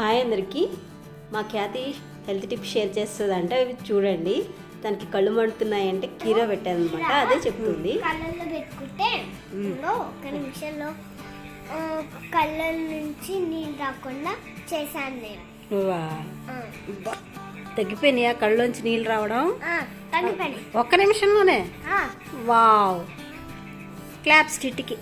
Hi అందరికీ. మా ఖ్యాతి health tips share చేస్తుందంటే అవి చూడండి. తనకి కళ్ళు మండుతున్నాయంటే కీరా పెట్టాను అనమాట అదే చెప్తుంది. కళ్ళల్లో పెట్టుకుంటే ఇందులో ఒక నిమిషంలో కళ్ళ నుంచి నీళ్ళు రాకుండా చేశాను నేను. తగ్గిపోయినాయా కళ్ళలోంచి నీళ్ళు రావడం? ఒక్క నిమిషంలోనే? వావ్. క్లాప్స్ టిట్కి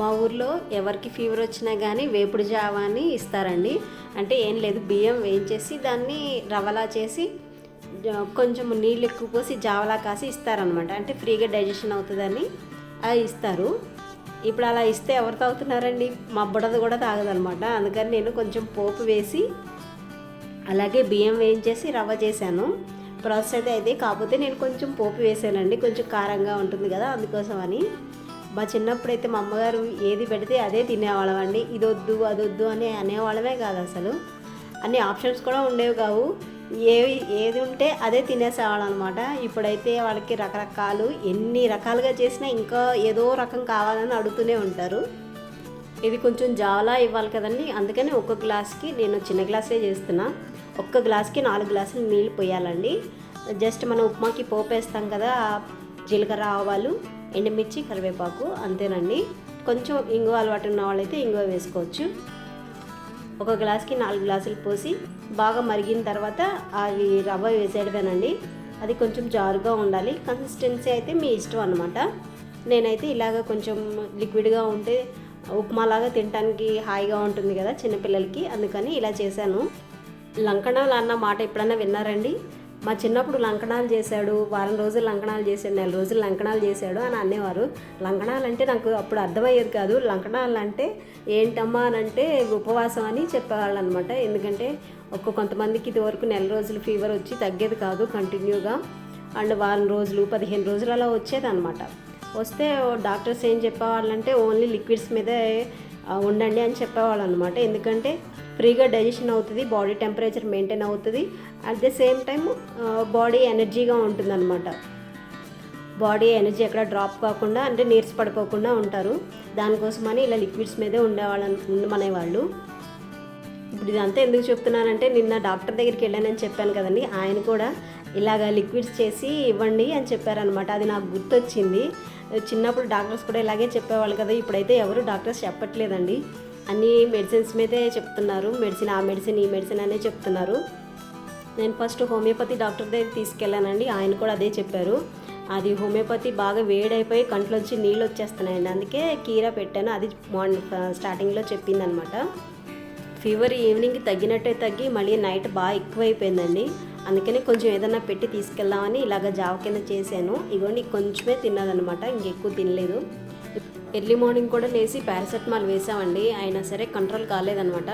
మా ఊర్లో ఎవరికి ఫీవర్ వచ్చినా కానీ వేపుడు జావా అని ఇస్తారండి. అంటే ఏం లేదు బియ్యం వేయించేసి దాన్ని రవలా చేసి కొంచెం నీళ్ళు ఎక్కువ పోసి జావలా కాసి ఇస్తారనమాట అంటే ఫ్రీగా డైజెషన్ అవుతుందని అది ఇస్తారు. ఇప్పుడు అలా ఇస్తే ఎవరు తాగుతున్నారండి? మా బుడద కూడా తాగదనమాట అందుకని నేను కొంచెం పోపు వేసి అలాగే బియ్యం వేయించేసి రవ్వ చేశాను. ప్రాసెస్ అయితే అయితే కాకపోతే నేను కొంచెం పోపు వేసానండి. కొంచెం కారంగా ఉంటుంది కదా అందుకోసం అని మా చిన్నప్పుడు అయితే మా అమ్మగారు ఏది పెడితే అదే తినేవాళ్ళం అండి. ఇది వద్దు అది వద్దు అని అనేవాళ్ళమే కాదు అసలు. అన్ని ఆప్షన్స్ కూడా ఉండేవి కావు. ఏవి ఏది ఉంటే అదే తినేసేవాళ్ళం అనమాట ఇప్పుడైతే వాళ్ళకి రకరకాలు ఎన్ని రకాలుగా చేసినా ఇంకా ఏదో రకం కావాలని అడుగుతూనే ఉంటారు. ఇది కొంచెం జావలా ఇవ్వాలి కదండి. అందుకని ఒక్క గ్లాస్కి నేను చిన్న గ్లాసే చేస్తున్నా. ఒక్క గ్లాస్కి నాలుగు గ్లాసులు నీళ్ళు పోయాలండి. జస్ట్ మనం ఉప్మాకి పోపేస్తాం కదా జీలకర్ర ఆవాలు ఎండుమిర్చి కరివేపాకు అంతేనండి. కొంచెం ఇంగువ అలవాటు ఉన్న వాళ్ళైతే ఇంగువ వేసుకోవచ్చు. ఒక గ్లాస్కి నాలుగు గ్లాసులు పోసి బాగా మరిగిన తర్వాత అవి రవ్వ వేసేయడమేనండి. అది కొంచెం జారుగా ఉండాలి. కన్సిస్టెన్సీ అయితే మీ ఇష్టం అనమాట నేనైతే ఇలాగ కొంచెం లిక్విడ్గా ఉంటే ఉప్మాలాగా తినడానికి హాయిగా ఉంటుంది కదా చిన్నపిల్లలకి. అందుకని ఇలా చేశాను. లంకణాలు అన్న మాట ఎప్పుడన్నా విన్నారండి? మా చిన్నప్పుడు లంకణాలు చేశాడు వారం రోజులు లంకణాలు చేశాడు నెల రోజులు లంకణాలు చేశాడు అని అనేవారు. లంకణాలు అంటే నాకు అప్పుడు అర్థమయ్యేది కాదు. లంకణాలు అంటే ఏంటమ్మా అని అంటే ఉపవాసం అని చెప్పేవాళ్ళు అనమాట ఎందుకంటే ఒక్క కొంతమందికి ఇది వరకు నెల రోజులు ఫీవర్ వచ్చి తగ్గేది కాదు కంటిన్యూగా అండ్ వారం రోజులు పదిహేను రోజులు అలా వచ్చేది అనమాట వస్తే డాక్టర్స్ ఏం చెప్పేవాళ్ళంటే ఓన్లీ లిక్విడ్స్ మీదే ఉండండి అని చెప్పేవాళ్ళు అనమాట ఎందుకంటే ఫ్రీగా డైజెషన్ అవుతుంది బాడీ టెంపరేచర్ మెయింటైన్ అవుతుంది. At the same time body ఎనర్జీగా ఉంటుంది అనమాట బాడీ ఎనర్జీ ఎక్కడ డ్రాప్ కాకుండా అంటే నీర్స్ పడిపోకుండా ఉంటారు. దానికోసమని ఇలా లిక్విడ్స్ మీదే ఉండేవాళ్ళు ఉండమనేవాళ్ళు. ఇప్పుడు ఇదంతా ఎందుకు చెప్తున్నానంటే నిన్న డాక్టర్ దగ్గరికి వెళ్ళానని చెప్పాను కదండి. ఆయన కూడా ఇలాగ లిక్విడ్స్ చేసి ఇవ్వండి అని చెప్పారనమాట అది నాకు గుర్తొచ్చింది. చిన్నప్పుడు డాక్టర్స్ కూడా ఇలాగే చెప్పేవాళ్ళు కదా ఇప్పుడైతే ఎవరు డాక్టర్స్ చెప్పట్లేదండి. అన్ని మెడిసిన్స్ మీదే చెప్తున్నారు మెడిసిన్ ఆ మెడిసిన్ ఈ మెడిసిన్ అనే చెప్తున్నారు. నేను ఫస్ట్ హోమియోపతి డాక్టర్ దగ్గర తీసుకెళ్ళానండి ఆయన కూడా అదే చెప్పారు. అది హోమియోపతి బాగా వేడైపోయి కంట్లోంచి నీళ్ళు వచ్చేస్తున్నాయండి అందుకే కీరా పెట్టాను అది మార్నింగ్ స్టార్టింగ్లో చెప్పిందనమాట. ఫీవర్ ఈవినింగ్ తగ్గినట్టే తగ్గి మళ్ళీ నైట్ బాగా ఎక్కువైపోయిందండి. అందుకని కొంచెం ఏదైనా పెట్టి తీసుకెళ్దామని ఇలాగ జావ కింద చేశాను. ఇగోండి కొంచెమే తిన్నదనమాట ఇంకెక్కువ తినలేదు. ఎర్లీ మార్నింగ్ కూడా లేచి పారాసెటమాల్ వేసామండి అయినా సరే కంట్రోల్ కాలేదనమాట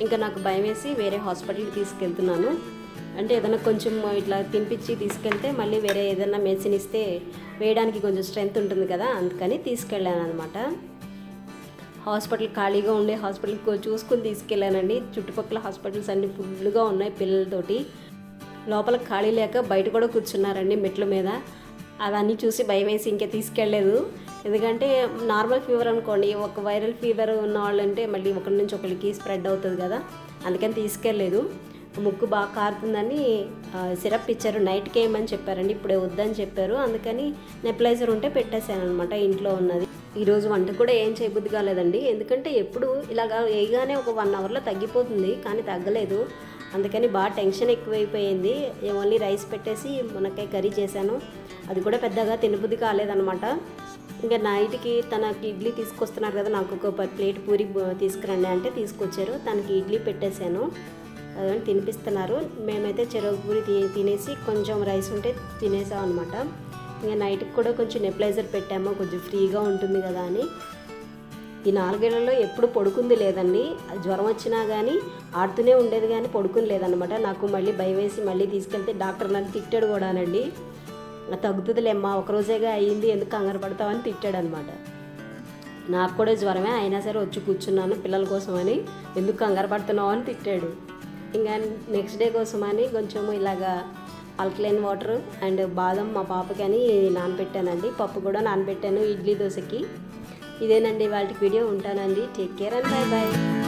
ఇంకా నాకు భయం వేసి వేరే హాస్పిటల్కి తీసుకెళ్తున్నాను. అంటే ఏదైనా కొంచెం ఇట్లా తినిపించి తీసుకెళ్తే మళ్ళీ వేరే ఏదైనా మెడిసిన్ ఇస్తే వేయడానికి కొంచెం స్ట్రెంగ్త్ ఉంటుంది కదా అందుకని తీసుకెళ్ళాను అనమాట హాస్పిటల్ ఖాళీగా ఉండే హాస్పిటల్కి చూసుకుని తీసుకెళ్ళానండి. చుట్టుపక్కల హాస్పిటల్స్ అన్ని ఫుల్గా ఉన్నాయి పిల్లలతోటి. లోపల ఖాళీ లేక బయట కూడా కూర్చున్నారండి మెట్ల మీద. అవన్నీ చూసి భయం వేసి ఇంకా తీసుకెళ్ళలేదు. ఎందుకంటే నార్మల్ ఫీవర్ అనుకోండి ఒక వైరల్ ఫీవర్ ఉన్న వాళ్ళంటే మళ్ళీ ఒకరి నుంచి ఒకరికి స్ప్రెడ్ అవుతుంది కదా అందుకని తీసుకెళ్ళలేదు. ముక్కు బాగా కారుతుందని సిరప్ ఇచ్చారు. నైట్కి వేయమని చెప్పారండి? ఇప్పుడే వద్దని చెప్పారు. అందుకని నెప్లైజర్ ఉంటే పెట్టేశాను అనమాట ఇంట్లో ఉన్నది. ఈరోజు వంట కూడా ఏం చేయబుద్ధి కాలేదండి. ఎందుకంటే ఎప్పుడు ఇలాగా వేయగానే ఒక వన్ అవర్లో తగ్గిపోతుంది కానీ తగ్గలేదు. అందుకని బాగా టెన్షన్ ఎక్కువైపోయింది. ఓన్లీ రైస్ పెట్టేసి మునక్కాయ కర్రీ చేశాను. అది కూడా పెద్దగా తినబుద్ధి కాలేదనమాట ఇంకా నైట్కి తనకి ఇడ్లీ తీసుకొస్తున్నారు కదా నాకు ఒక ప్లేట్ పూరి తీసుకురండి అంటే తీసుకొచ్చారు. తనకి ఇడ్లీ పెట్టేశాను. అదని తినిపిస్తున్నారు. మేమైతే చెరుకు పూరి తి- తినేసి కొంచెం రైస్ ఉంటే తినేసాం అనమాట ఇంకా నైట్కి కూడా కొంచెం నెప్లైజర్ పెట్టాము కొంచెం ఫ్రీగా ఉంటుంది కదా అని. ఈ నాలుగేళ్ళలో ఎప్పుడు పడుకుంది లేదండి. జ్వరం వచ్చినా కానీ ఆడుతూనే ఉండేది కానీ పడుకుని లేదనమాట నాకు మళ్ళీ భయం వేసి మళ్ళీ తీసుకెళ్తే డాక్టర్ నన్ను తిట్టాడు కూడానండి. తగ్గుతుందిలేమ్మా ఒక రోజేగా అయ్యింది ఎందుకు కంగారు పడతావని తిట్టాడు అనమాట నాకు కూడా జ్వరమే అయినా సరే వచ్చి కూర్చున్నాను పిల్లల కోసం అని. ఎందుకు కంగారు పడుతున్నావు అని తిట్టాడు. ఇంకా నెక్స్ట్ డే కోసం అని కొంచెము ఇలాగా ఆల్కలైన్ వాటర్ అండ్ బాదం మా పాపకని నానబెట్టానండి. పప్పు కూడా నానబెట్టాను ఇడ్లీ దోశకి. ఇదేనండి వాళ్ళకి వీడియో ఉంటానండి. Take care and bye bye